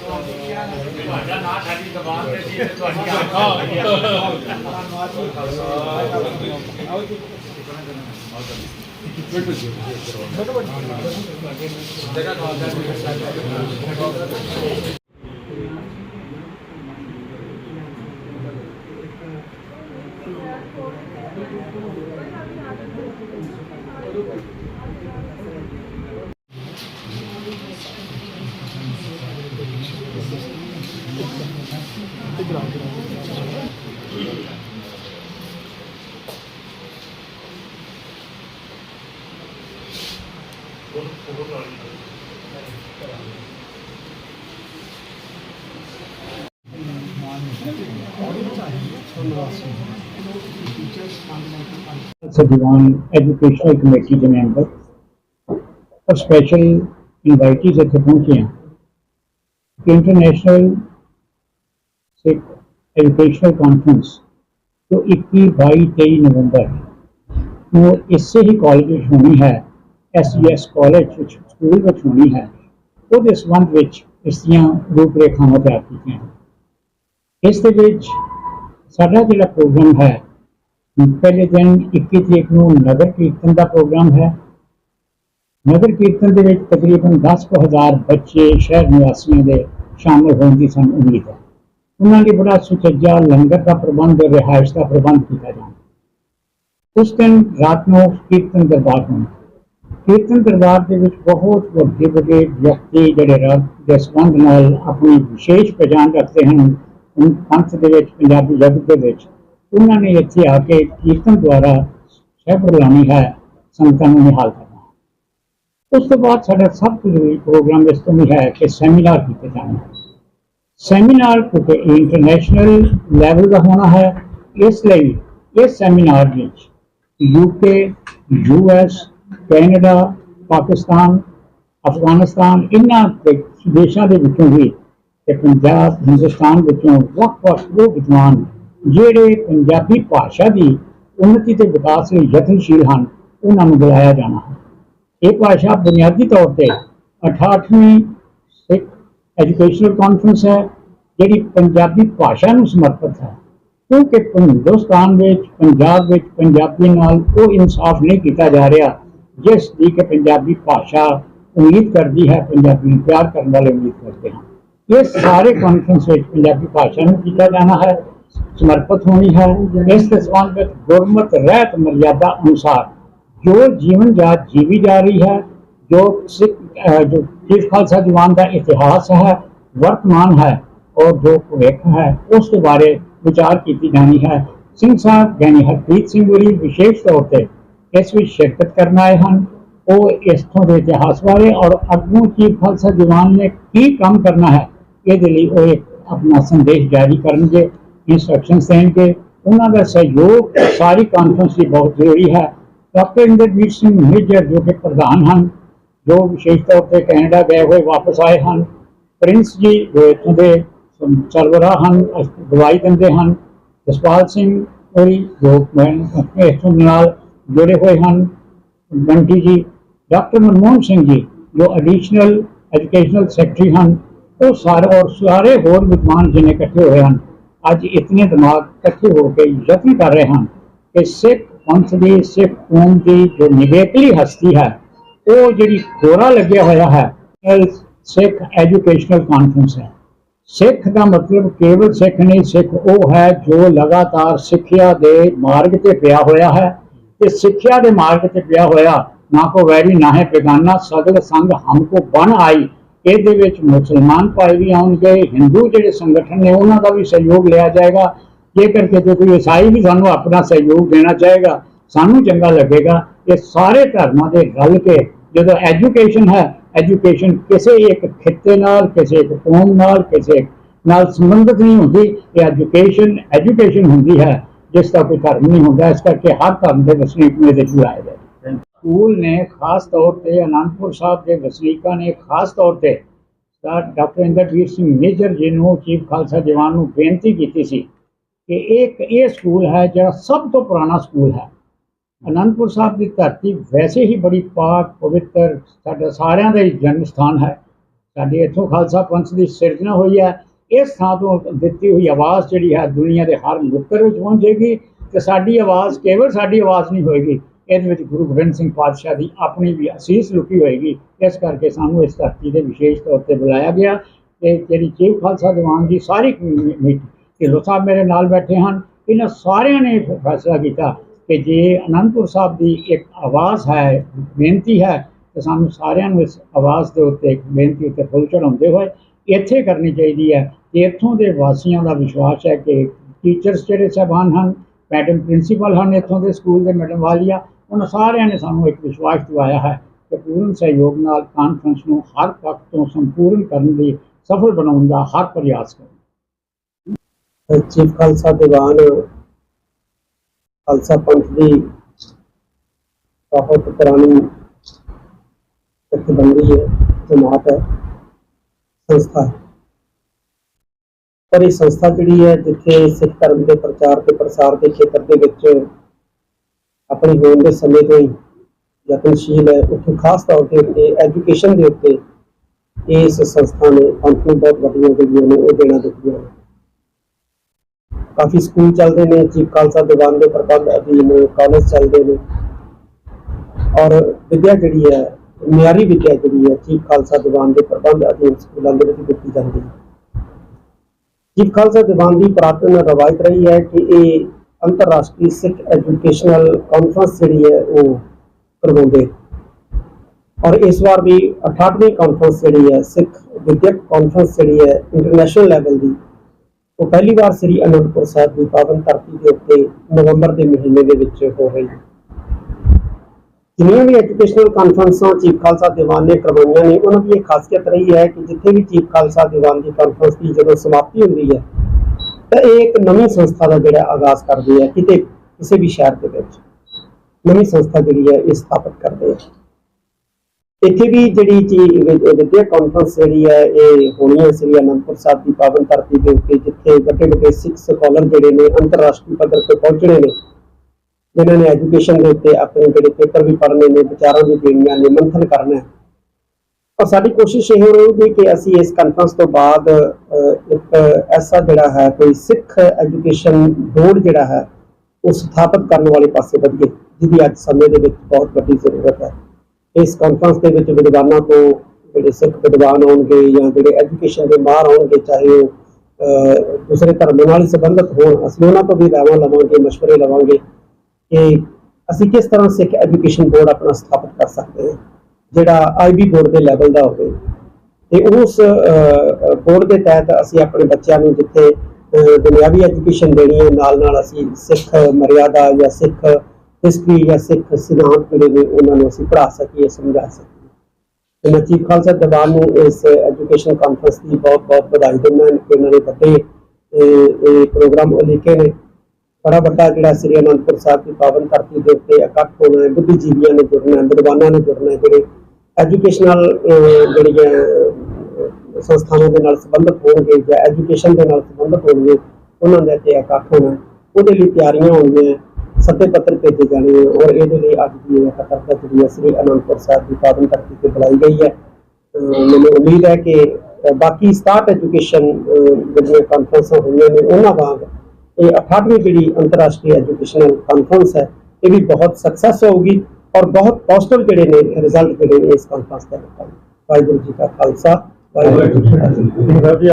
ਤੁਹਾਡਾ ਨਾਂ ਸਾਡੀ ਜ਼ਬਾਨ ਤੇ ਸੀ ਤੇ ਤੁਹਾਡੀ ਸਦੀਵਾਨ ਐਜੂਕੇਸ਼ਨਲ ਕਮੇਟੀ ਦੇ ਮੈਂਬਰ। ਔਰ ਸਪੈਸ਼ਲ ਇਨਵਾਈਟੀਜ਼ ਇੱਥੇ ਪਹੁੰਚੇ ਹਨ ਕਿ ਇੰਟਰਨੈਸ਼ਨਲ ਸਿੱਖ ਐਜੂਕੇਸ਼ਨਲ ਕਾਨਫਰੰਸ ਜੋ 21 22 23 ਨਵੰਬਰ ਨੂੰ ਇਸੇ ਹੀ ਕਾਲਜ ਵਿੱਚ ਹੋਣੀ ਹੈ ਐਸਜੀਐਸ ਕਾਲਜ ਵਿੱਚ ਸਕੂਲ ਵਿੱਚ ਹੋਣੀ ਹੈ ਉਹਦੇ ਸੰਬੰਧ ਵਿੱਚ ਇਸ ਦੀਆਂ ਰੂਪਰੇਖਾਵਾਂ ਤਿਆਰ ਕੀਤੀਆਂ ਇਸ ਦੇ ਵਿੱਚ ਸਾਡਾ ਜਿਹੜਾ ਪ੍ਰੋਗਰਾਮ ਹੈ ਪਹਿਲੇ ਦਿਨ 21 ਤਰੀਕ ਨੂੰ ਨਗਰ ਕੀਰਤਨ ਦਾ ਪ੍ਰੋਗਰਾਮ ਹੈ ਨਗਰ ਕੀਰਤਨ ਦੇ ਵਿੱਚ ਤਕਰੀਬਨ 10,000 ਬੱਚੇ ਸ਼ਹਿਰ ਨਿਵਾਸੀਆਂ ਦੇ ਸ਼ਾਮਲ ਹੋਣ ਦੀ ਸਾਨੂੰ ਉਮੀਦ ਹੈ ਉਹਨਾਂ ਲਈ ਬੜਾ ਸੁਚੱਜਾ ਲੰਗਰ ਦਾ ਪ੍ਰਬੰਧ ਔਰ ਰਿਹਾਇਸ਼ ਦਾ ਪ੍ਰਬੰਧ ਕੀਤਾ ਜਾਣਾ ਉਸ ਦਿਨ ਰਾਤ ਨੂੰ ਕੀਰਤਨ ਦਰਬਾਰ ਹੋਣਾ ਕੀਰਤਨ ਦਰਬਾਰ ਦੇ ਵਿੱਚ ਬਹੁਤ ਵੱਡੇ ਵੱਡੇ ਵਿਅਕਤੀ ਜਿਹੜੇ ਰੱਬ ਦੇ ਸੰਬੰਧ ਨਾਲ ਆਪਣੀ ਵਿਸ਼ੇਸ਼ ਪਛਾਣ ਰੱਖਦੇ ਹਨ ਉਹ ਪੰਥ ਦੇ ਵਿੱਚ ਪੰਜਾਬੀ ਜਗਤ ਦੇ ਵਿੱਚ ਉਹਨਾਂ ਨੇ ਇੱਥੇ ਆ ਕੇ ਕੀਰਤਨ ਦੁਆਰਾ ਸਹਿਬ ਲਾਣੀ ਹੈ ਸੰਗਤਾਂ ਨੂੰ ਨਿਹਾਲ ਕਰਨਾ ਉਸ ਤੋਂ ਬਾਅਦ ਸਾਡਾ ਸਭ ਤੋਂ ਜ਼ਰੂਰੀ ਪ੍ਰੋਗਰਾਮ ਇਸ ਤੋਂ ਵੀ ਹੈ ਕਿ ਸੈਮੀਨਾਰ ਕੀਤੇ ਜਾਣ ਸੈਮੀਨਾਰ ਕਿਉਂਕਿ ਇੰਟਰਨੈਸ਼ਨਲ ਲੈਵਲ ਦਾ ਹੋਣਾ ਹੈ। ਇਸ ਲਈ ਇਸ ਸੈਮੀਨਾਰ ਵਿੱਚ UK US Canada Pakistan Afghanistan ਇਹਨਾਂ ਦੇਸ਼ਾਂ ਦੇ ਵਿੱਚੋਂ ਵੀ ਤੇ ਪੰਜਾਬ ਹਿੰਦੁਸਤਾਨ ਵਿੱਚੋਂ ਵੱਖ-ਵੱਖ ਲੋਕ ਵਿਦਵਾਨ ਜਿਹੜੇ ਪੰਜਾਬੀ ਭਾਸ਼ਾ ਦੀ ਉન્નਤੀ ਤੇ ਵਿਕਾਸ ਲਈ ਯਤਨਸ਼ੀਲ ਹਨ, ਉਹਨਾਂ ਨੂੰ ਬੁਲਾਇਆ ਜਾਣਾ ਹੈ। ਇਹ ਭਾਸ਼ਾ ਬੁਨਿਆਦੀ ਤੌਰ ਤੇ 68ਵੀਂ ਸਿੱਖ ਐਜੂਕੇਸ਼ਨਲ ਕਾਨਫਰੰਸ ਹੈ, ਜਿਹੜੀ ਪੰਜਾਬੀ ਭਾਸ਼ਾ ਨੂੰ ਸਮਰਪਿਤ ਹੈ। ਕਿਉਂਕਿ ਹਿੰਦੁਸਤਾਨ ਵਿੱਚ, ਪੰਜਾਬ ਵਿੱਚ ਪੰਜਾਬੀ ਨਾਲ ਉਹ ਇਨਸਾਫ ਨਹੀਂ ਕੀਤਾ ਜਾ ਰਿਹਾ, ਜਿਸ ਦੀ ਕਿ ਪੰਜਾਬੀ ਭਾਸ਼ਾ ਉਮੀਦ ਕਰਦੀ ਹੈ, ਪੰਜਾਬੀ ਨੂੰ ਪਿਆਰ ਕਰਨ ਵਾਲੇ ਉਮੀਦ ਕਰਦੇ ਹਨ। ਇਹ ਸਾਰੇ ਕਾਨਫਰੰਸ ਵਿੱਚ ਪੰਜਾਬੀ ਭਾਸ਼ਾ ਨੂੰ ਕੀਤਾ ਜਾਣਾ ਹੈ, ਸਮਰਪਿਤ ਹੋਣੀ ਹੈ। ਇਸ ਦੇ ਸੰਬੰਧ ਵਿੱਚ ਗੁਰਮਤ ਰਹਿਤ ਮਰਿਆਦਾ ਅਨੁਸਾਰ ਜੋ ਜੀਵਨ ਜਾਤ ਜੀਵੀ ਜਾ ਰਹੀ ਹੈ ਜੋ ਸਿੱਖ ਜੋ ਚੀਫ ਖਾਲਸਾ ਦੀਵਾਨ ਦਾ ਇਤਿਹਾਸ ਹੈ, ਵਰਤਮਾਨ ਹੈ ਔਰ ਜੋ ਭਵਿੱਖ ਹੈ, ਉਸ ਦੇ ਬਾਰੇ ਵਿਚਾਰ ਕੀਤੀ ਜਾਣੀ ਹੈ। ਸਿੰਘ ਸਾਹਿਬ ਯਾਨੀ ਹਰਪ੍ਰੀਤ ਸਿੰਘ ਹੋਰੀ ਵਿਸ਼ੇਸ਼ ਤੌਰ ਤੇ ਇਸ ਵਿੱਚ ਸ਼ਿਰਕਤ ਕਰਨ ਆਏ ਹਨ। ਉਹ ਇਸਥੋਂ ਦੇ ਇਤਿਹਾਸ ਬਾਰੇ ਔਰ ਅੱਗੋਂ ਚੀਫ ਖਾਲਸਾ ਦੀਵਾਨ ਨੇ ਕੀ ਕੰਮ ਕਰਨਾ ਹੈ, ਇਹਦੇ ਲਈ ਉਹ ਇੱਕ ਆਪਣਾ ਸੰਦੇਸ਼ ਜਾਰੀ ਕਰਨਗੇ ਇਨਸਟਰਕਸ਼ਨਸ ਦੇਣਗੇ। ਉਹਨਾਂ ਦਾ ਸਹਿਯੋਗ ਸਾਰੀ ਕਾਨਫਰੰਸ ਲਈ ਬਹੁਤ ਜ਼ਰੂਰੀ ਹੈ। ਡਾਕਟਰ ਇੰਦਰਜੀਤ ਸਿੰਘ ਮੇਜਰ ਜੋ ਕਿ ਪ੍ਰਧਾਨ ਹਨ ਜੋ ਵਿਸ਼ੇਸ਼ ਤੌਰ ਤੇ ਕੈਨੇਡਾ ਗਏ ਹੋਏ ਵਾਪਸ ਆਏ ਹਨ, ਪ੍ਰਿੰਸ ਜੀ ਜੋ ਇੱਥੋਂ ਦੇ ਸੰ- ਸਰਬਰਾਹ ਹਨ, ਅਸ- ਦਵਾਈ ਦਿੰਦੇ ਹਨ, ਜਸਪਾਲ ਸਿੰਘ ਹੋਰੀ ਜੋ ਮੈਂ ਆਪਣੇ ਇੱਥੋਂ ਨਾਲ ਜੁੜੇ ਹੋਏ ਹਨ, ਬੰਟੀ ਜੀ, ਡਾਕਟਰ ਮਨਮੋਹਨ ਸਿੰਘ ਜੀ ਜੋ ਐਡੀਸ਼ਨਲ ਐਜੂਕੇਸ਼ਨਲ ਸੈਕਟਰੀ ਹਨ, ਉਹ ਸਾਰੇ ਔਰ ਸਾਰੇ ਹੋਰ ਵਿਦਵਾਨ ਜਿਹਨੇ ਇਕੱਠੇ ਹੋਏ ਹਨ, ਅੱਜ ਇਤਨੇ ਦਿਮਾਗ ਇਕੱਠੇ ਹੋ ਕੇ ਯਤਨ ਕਰ ਰਹੇ ਹਨ ਕਿ ਸਿੱਖ ਪੰਥ ਦੀ, ਸਿੱਖ ਕੌਮ ਦੀ ਜੋ ਨਿਵੇਕਲੀ ਹਸਤੀ ਹੈ ਉਹ ਜਿਹੜੀ ਖੋਰਾ ਲੱਗਿਆ ਹੋਇਆ ਹੈ ਸਿੱਖ ਐਜੂਕੇਸ਼ਨਲ ਕਾਨਫਰੰਸ ਹੈ। ਸਿੱਖ ਦਾ ਮਤਲਬ ਕੇਵਲ ਸਿੱਖ ਨਹੀਂ, ਸਿੱਖ ਉਹ ਹੈ ਜੋ ਲਗਾਤਾਰ ਸਿੱਖਿਆ ਦੇ ਮਾਰਗ ਤੇ ਪਿਆ ਹੋਇਆ ਹੈ। ਤੇ ਸਿੱਖਿਆ ਦੇ ਮਾਰਗ ਤੇ ਪਿਆ ਹੋਇਆ, ਨਾ ਕੋ ਵੈਰੀ, ਨਾ ਹੈ ਬੇਗਾਨਾ, ਸਗਲ ਸੰਗ ਹਮਕੋ ਬਣ ਆਈ। ਇਹਦੇ ਵਿੱਚ ਮੁਸਲਮਾਨ ਭਾਈ ਵੀ ਆਉਣਗੇ, ਹਿੰਦੂ ਜਿਹੜੇ ਸੰਗਠਨ ਨੇ, ਉਹਨਾਂ ਦਾ ਵੀ ਸਹਿਯੋਗ ਲਿਆ ਜਾਏਗਾ। ਜੇਕਰ ਕਿਤੇ ਕੋਈ ਈਸਾਈ ਵੀ ਸਾਨੂੰ ਆਪਣਾ ਸਹਿਯੋਗ ਦੇਣਾ ਚਾਹੇਗਾ, ਸਾਨੂੰ ਚੰਗਾ ਲੱਗੇਗਾ, ਇਹ ਸਾਰੇ ਧਰਮਾਂ ਦੇ ਰਲ ਕੇ ਜਦੋਂ ਐਜੂਕੇਸ਼ਨ ਹੈ ਐਜੂਕੇਸ਼ਨ ਕਿਸੇ ਇੱਕ ਖਿੱਤੇ ਨਾਲ, ਕਿਸੇ ਇੱਕ ਕੌਮ ਨਾਲ, ਕਿਸੇ ਨਾਲ ਸੰਬੰਧਿਤ ਨਹੀਂ ਹੁੰਦੀ। ਇਹ ਐਜੂਕੇਸ਼ਨ ਐਜੂਕੇਸ਼ਨ ਹੁੰਦੀ ਹੈ, ਜਿਸ ਦਾ ਕੋਈ ਧਰਮ ਨਹੀਂ ਹੁੰਦਾ। ਇਸ ਕਰਕੇ ਹਰ ਧਰਮ ਦੇ ਵਸਨੀਕ ਨੂੰ ਇਹਦੇ ਵਿੱਚ ਆਏ ਨੇ। ਸਕੂਲ ਨੇ ਖਾਸ ਤੌਰ ਤੇ ਅਨੰਦਪੁਰ ਸਾਹਿਬ ਦੇ ਵਸਨੀਕਾਂ ਨੇ ਖਾਸ ਤੌਰ ਤੇ sir doctor Inderjit Singh major ji ਨੂੰ ਚੀਫ ਖਾਲਸਾ ਦੀਵਾਨ ਨੂੰ ਬੇਨਤੀ ਕੀਤੀ ਸੀ ਕਿ ਇੱਕ ਇਹ ਸਕੂਲ ਹੈ ਜਿਹੜਾ ਸਭ ਤੋਂ ਪੁਰਾਣਾ ਸਕੂਲ ਹੈ। ਅਨੰਦਪੁਰ ਸਾਹਿਬ ਦੀ ਧਰਤੀ ਵੈਸੇ ਹੀ ਬੜੀ ਪਾਕ, ਪਵਿੱਤਰ, ਸਾਡਾ ਸਾਰਿਆਂ ਦਾ ਹੀ ਜਨਮ ਸਥਾਨ ਹੈ। ਸਾਡੇ ਇੱਥੋਂ ਖਾਲਸਾ ਪੰਥ ਦੀ ਸਿਰਜਣਾ ਹੋਈ ਹੈ। ਇਸ ਥਾਂ ਤੋਂ ਦਿੱਤੀ ਹੋਈ ਆਵਾਜ਼ ਜਿਹੜੀ ਹੈ ਦੁਨੀਆ ਦੇ ਹਰ ਨੁੱਕਰ ਵਿੱਚ ਪਹੁੰਚੇਗੀ ਤੇ ਸਾਡੀ ਆਵਾਜ਼ ਕੇਵਲ ਸਾਡੀ ਆਵਾਜ਼ ਨਹੀਂ ਹੋਏਗੀ, ਇਹਦੇ ਵਿੱਚ ਗੁਰੂ ਗੋਬਿੰਦ ਸਿੰਘ ਪਾਤਸ਼ਾਹ ਦੀ ਆਪਣੀ ਵੀ ਅਸੀਸ ਲੁਕੀ ਹੋਏਗੀ। ਇਸ ਕਰਕੇ ਸਾਨੂੰ ਇਸ ਧਰਤੀ ਦੇ ਵਿਸ਼ੇਸ਼ ਤੌਰ ਤੇ ਬੁਲਾਇਆ ਗਿਆ ਤੇ ਜਿਹੜੀ ਚੀਫ ਖਾਲਸਾ ਦੀਵਾਨ ਦੀ ਸਾਰੀ ਕਮੇਟੀ ਢਿੱਲੋਂ ਸਾਹਿਬ ਮੇਰੇ ਨਾਲ ਬੈਠੇ ਹਨ। ਇਹਨਾਂ ਸਾਰਿਆਂ ਨੇ ਫੈਸਲਾ ਕੀਤਾ ਕਿ ਜੇ ਅਨੰਦਪੁਰ ਸਾਹਿਬ ਦੀ ਇੱਕ ਆਵਾਜ਼ ਹੈ, ਬੇਨਤੀ ਹੈ, ਤੇ ਸਾਨੂੰ ਸਾਰਿਆਂ ਨੂੰ ਇਸ ਆਵਾਜ਼ ਦੇ ਉੱਤੇ ਇੱਕ ਬੇਨਤੀ ਉੱਤੇ ਫੁੱਲ ਚੜਾਉਂਦੇ ਹੋਏ ਇੱਥੇ ਕਰਨੀ ਚਾਹੀਦੀ ਹੈ ਕਿ ਇੱਥੋਂ ਦੇ ਵਾਸੀਆਂ ਦਾ ਵਿਸ਼ਵਾਸ ਹੈ ਕਿ ਟੀਚਰਸ ਜਿਹੜੇ ਸਾਹਿਬਾਨ ਹਨ, ਮੈਡਮ ਪ੍ਰਿੰਸੀਪਲ ਹਨ ਇੱਥੋਂ ਦੇ ਸਕੂਲ ਦੇ ਮੈਡਮ ਵਾਲੀਆ, ਉਹਨਾਂ ਸਾਰਿਆਂ ਨੇ ਸਾਨੂੰ ਇੱਕ ਵਿਸ਼ਵਾਸ ਦਿਵਾਇਆ ਹੈ ਕਿ ਪੂਰਨ ਸਹਿਯੋਗ ਨਾਲ ਕਾਨਫਰੰਸ ਨੂੰ ਹਰ ਪੱਖ ਤੋਂ ਸੰਪੂਰਨ ਕਰਨ ਲਈ ਸਫਲ ਬਣਾਉਣ ਦਾ ਹਰ ਪ੍ਰਯਾਸ ਕਰਾਂਗੇ ਚੀਫ ਖਾਲਸਾ ਦੀਵਾਨ ਖਾਲਸਾ ਪੰਥ ਦੀ ਬਹੁਤ ਪੁਰਾਣੀ ਜਥੇਬੰਦੀ ਹੈ, ਜਮਾਤ ਹੈ, ਸੰਸਥਾ ਹੈ। ਪਰ ਇਹ ਸੰਸਥਾ ਜਿਹੜੀ ਹੈ, ਜਿੱਥੇ ਸਿੱਖ ਧਰਮ ਦੇ ਪ੍ਰਚਾਰ ਤੇ ਪ੍ਰਸਾਰ ਦੇ ਖੇਤਰ ਦੇ ਵਿੱਚ ਆਪਣੀ ਹੋਂਦ ਦੇ ਸਮੇਂ ਤੋਂ ਹੀ ਯਤਨਸ਼ੀਲ ਹੈ, ਉੱਥੇ ਖਾਸ ਤੌਰ ਤੇ ਉੱਤੇ ਐਜੂਕੇਸ਼ਨ ਦੇ ਉੱਤੇ ਇਸ ਸੰਸਥਾ ਨੇ ਪੰਥ ਨੂੰ ਬਹੁਤ ਵੱਡੀਆਂ ਜਿਹੜੀਆਂ ਨੇ ਉਹ ਦੇਣਾ ਦਿੱਤੀਆਂ ਕਾਫੀ ਸਕੂਲ ਚੱਲਦੇ ਨੇ ਚੀਫ ਖਾਲਸਾ ਦੀਵਾਨ ਦੇ ਪ੍ਰਬੰਧ ਅਧੀਨ ਕਾਲਜ ਚੱਲਦੇ ਨੇ। ਔਰ ਵਿਦਿਆ ਜਿਹੜੀ ਹੈ, ਮਿਆਰੀ ਵਿਦਿਆ ਜਿਹੜੀ ਹੈ ਚੀਫ ਖਾਲਸਾ ਦੀਵਾਨ ਦੇ ਪ੍ਰਬੰਧ ਅਧੀਨ ਸਕੂਲਾਂ ਦੇ ਵਿੱਚ ਦਿੱਤੀ ਜਾਂਦੀ ਹੈ। ਚੀਫ ਖਾਲਸਾ ਦੀਵਾਨ ਦੀ ਪ੍ਰਾਤਨ ਰਵਾਇਤ ਰਹੀ ਹੈ ਕਿ ਇਹ ਅੰਤਰਰਾਸ਼ਟਰੀ ਸਿੱਖ ਐਜੂਕੇਸ਼ਨਲ ਕਾਨਫਰੰਸ ਜਿਹੜੀ ਹੈ, ਉਹ ਕਰਵਾਉਂਦੇ। ਔਰ ਇਸ ਵਾਰ ਵੀ 68ਵੀਂ ਕਾਨਫਰੰਸ ਜਿਹੜੀ ਹੈ, ਸਿੱਖ ਵਿਦਿਅਕ ਕਾਨਫਰੰਸ ਜਿਹੜੀ ਹੈ ਇੰਟਰਨੈਸ਼ਨਲ ਲੈਵਲ ਦੀ ਉਹ ਪਹਿਲੀ ਵਾਰ ਸ੍ਰੀ ਅਨੰਦਪੁਰ ਸਾਹਿਬ ਦੀ ਪਾਵਨ ਧਰਤੀ ਦੇ ਉੱਤੇ ਨਵੰਬਰ ਦੇ ਮਹੀਨੇ ਦੇ ਵਿੱਚ ਹੋ ਰਹੀ ਹੈ। ਜਿੰਨੀਆਂ ਵੀ ਐਜੂਕੇਸ਼ਨਲ ਕਾਨਫਰੰਸਾਂ ਚੀਫ ਖਾਲਸਾ ਦੀਵਾਨ ਨੇ ਕਰਵਾਈਆਂ ਨੇ, ਉਹਨਾਂ ਦੀ ਇਹ ਖਾਸੀਅਤ ਰਹੀ ਹੈ ਕਿ ਜਿੱਥੇ ਵੀ ਚੀਫ ਖਾਲਸਾ ਦੀਵਾਨ ਦੀ ਕਾਨਫਰੰਸ ਦੀ ਜਦੋਂ ਸਮਾਪਤੀ ਹੁੰਦੀ ਹੈ, ਤਾਂ ਇਹ ਇੱਕ ਨਵੀਂ ਸੰਸਥਾ ਦਾ ਜਿਹੜਾ ਆਗਾਜ਼ ਕਰਦੀ ਹੈ, ਕਿਤੇ ਕਿਸੇ ਵੀ ਸ਼ਹਿਰ ਦੇ ਵਿੱਚ। ਨਵੀਂ ਸੰਸਥਾ ਜਿਹੜੀ ਹੈ, ਇਹ ਸਥਾਪਿਤ ਕਰਦੇ ਹੈ ਇੱਥੇ ਵੀ ਜਿਹੜੀ ਚੀਜ਼ ਵਿਦਿਆ ਕਾਨਫਰੰਸ ਜਿਹੜੀ ਹੈ, ਇਹ ਹੋਣੀ ਹੈ ਸ੍ਰੀ ਅਨੰਦਪੁਰ ਸਾਹਿਬ ਦੀ ਪਾਵਨ ਧਰਤੀ ਦੇ ਉੱਤੇ, ਜਿੱਥੇ ਵੱਡੇ ਵੱਡੇ ਸਿੱਖ ਸਕਾਲਰ ਜਿਹੜੇ ਨੇ, ਅੰਤਰਰਾਸ਼ਟਰੀ ਪੱਧਰ ਤੇ ਪਹੁੰਚਣੇ ਨੇ। ਜਿਨ੍ਹਾਂ ਨੇ ਐਜੂਕੇਸ਼ਨ ਦੇ ਉੱਤੇ ਆਪਣੇ ਜਿਹੜੇ ਪੇਪਰ ਵੀ ਪੜ੍ਹਨੇ ਨੇ, ਵਿਚਾਰਾਂ ਵੀ ਦੇਣੀਆਂ ਨੇ, ਮੰਥਨ ਕਰਨਾ ਹੈ। ਔਰ ਸਾਡੀ ਕੋਸ਼ਿਸ਼ ਇਹ ਰਹੂਗੀ ਕਿ ਅਸੀਂ ਇਸ ਕਾਨਫਰੰਸ ਤੋਂ ਬਾਅਦ ਇੱਕ ਐਸਾ ਜਿਹੜਾ ਹੈ, ਕੋਈ ਸਿੱਖ ਐਜੂਕੇਸ਼ਨ ਬੋਰਡ ਜਿਹੜਾ ਹੈ, ਉਹ ਸਥਾਪਿਤ ਕਰਨ ਵਾਲੇ ਪਾਸੇ ਵਧੀਏ, ਜਿਹਦੀ ਅੱਜ ਸਮੇਂ ਦੇ ਵਿੱਚ ਬਹੁਤ ਵੱਡੀ ਜ਼ਰੂਰਤ ਹੈ। ਇਸ ਕਾਨਫਰੰਸ ਦੇ ਵਿੱਚ ਵਿਦਵਾਨਾਂ ਤੋਂ ਜਿਹੜੇ ਸਿੱਖ ਵਿਦਵਾਨ ਹੋਣਗੇ ਜਾਂ ਜਿਹੜੇ ਐਜੂਕੇਸ਼ਨ ਦੇ ਬਾਹਰ ਹੋਣਗੇ ਚਾਹੇ ਉਹ ਦੂਸਰੇ ਧਰਮ ਨਾਲ ਸੰਬੰਧਿਤ ਹੋਣ, ਅਸੀਂ ਉਹਨਾਂ ਤੋਂ ਵੀ ਰਾਵਾਂ ਲਵਾਂਗੇ ਮਸ਼ਵਰੇ ਲਵਾਂਗੇ ਕਿ ਅਸੀਂ ਕਿਸ ਤਰ੍ਹਾਂ ਸਿੱਖ ਐਜੂਕੇਸ਼ਨ ਬੋਰਡ ਆਪਣਾ ਸਥਾਪਿਤ ਕਰ ਸਕਦੇ ਹਾਂ, ਜਿਹੜਾ ਆਈਬੀ ਬੋਰਡ ਦੇ ਲੈਵਲ ਦਾ ਹੋਵੇ। ਤੇ ਉਸ ਬੋਰਡ ਦੇ ਤਹਿਤ ਅਸੀਂ ਆਪਣੇ ਬੱਚਿਆਂ ਨੂੰ ਜਿੱਥੇ ਦੁਨਿਆਵੀ ਐਜੂਕੇਸ਼ਨ ਦੇਣੀ ਹੈ ਨਾਲ ਨਾਲ ਅਸੀਂ ਸਿੱਖ ਮਰਿਆਦਾ ਜਾਂ ਸਿੱਖ ਹਿਸਟਰੀ ਜਾਂ ਸਿੱਖ ਸਿਧਾਂਤ ਜਿਹੜੇ ਨੇ, ਉਹਨਾਂ ਨੂੰ ਅਸੀਂ ਪੜ੍ਹਾ ਸਕੀਏ, ਸਮਝਾ ਸਕੀਏ। ਤੇ ਮੈਂ ਚੀਫ ਖਾਲਸਾ ਦਰਬਾਰ ਨੂੰ ਇਸ ਐਜੂਕੇਸ਼ਨ ਕਾਨਫਰੰਸ ਦੀ ਬਹੁਤ ਬਹੁਤ ਵਧਾਈ ਦਿੰਦਾ ਹਾਂ, ਕਿ ਉਹਨਾਂ ਨੇ ਵੱਡੇ ਇਹ ਪ੍ਰੋਗਰਾਮ ਉਲੀਕੇ ਨੇ। ਬੜਾ ਵੱਡਾ ਜਿਹੜਾ ਸ੍ਰੀ ਅਨੰਦਪੁਰ ਸਾਹਿਬ ਦੀ ਪਾਵਨ ਧਰਤੀ ਦੇ ਉੱਤੇ ਇਕੱਠ ਹੋਣਾ ਹੈ, ਬੁੱਧੀਜੀਵੀਆਂ ਨੇ ਜੁੜਨਾ ਹੈ, ਵਿਦਵਾਨਾਂ ਨੇ ਜੁੜਨਾ ਹੈ, ਜਿਹੜੇ ਐਜੂਕੇਸ਼ਨਲ ਜਿਹੜੀਆਂ ਸੰਸਥਾਵਾਂ ਦੇ ਨਾਲ ਸੰਬੰਧਿਤ ਹੋਣਗੇ ਜਾਂ ਐਜੂਕੇਸ਼ਨ ਦੇ ਨਾਲ ਸੰਬੰਧਿਤ ਹੋਣਗੇ, ਉਹਨਾਂ ਦੇ ਤੇ ਇਕੱਠ ਹੋਣਾ ਉਹਦੇ ਲਈ ਤਿਆਰੀਆਂ ਹੋਣਗੀਆਂ। ਸੱਤੇ ਪੱਤਰ ਭੇਜੇ ਜਾਣੇ ਹੈ ਔਰ ਇਹਦੇ ਲਈ ਅੱਜ ਦੀ ਇਹ ਇਕੱਤਰਤਾ ਜਿਹੜੀ ਹੈ ਸ੍ਰੀ ਅਨੰਦਪੁਰ ਸਾਹਿਬ ਦੀ ਪਾਵਨ ਧਰਤੀ ਤੇ ਬੁਲਾਈ ਗਈ ਹੈ। ਮੈਨੂੰ ਉਮੀਦ ਹੈ ਕਿ ਬਾਕੀ 67 ਐਜੂਕੇਸ਼ਨ ਜਿਹੜੀਆਂ ਕਾਨਫਰੰਸਾਂ ਹੋਈਆਂ ਨੇ, ਉਹਨਾਂ ਵਾਂਗ ਇਹ 68ਵੀਂ ਜਿਹੜੀ ਅੰਤਰਰਾਸ਼ਟਰੀ ਐਜੂਕੇਸ਼ਨਲ ਕਾਨਫਰੰਸ ਹੈ, ਇਹ ਵੀ ਬਹੁਤ ਸਕਸੈਸ ਹੋਊਗੀ ਔਰ ਬਹੁਤ ਪੋਜ਼ਿਟਿਵ ਜਿਹੜੇ ਨੇ ਰਿਜ਼ਲਟ ਜਿਹੜੇ ਨੇ ਇਸ ਕਾਨਫਰੰਸ ਦਾ ਨਿਕਲਣਗੇ ਵਾਹਿਗੁਰੂ ਜੀ ਕਾ ਖਾਲਸਾ, ਵਾਹਿਗੁਰੂ ਜੀ ਕੀ ਫਤਿਹ।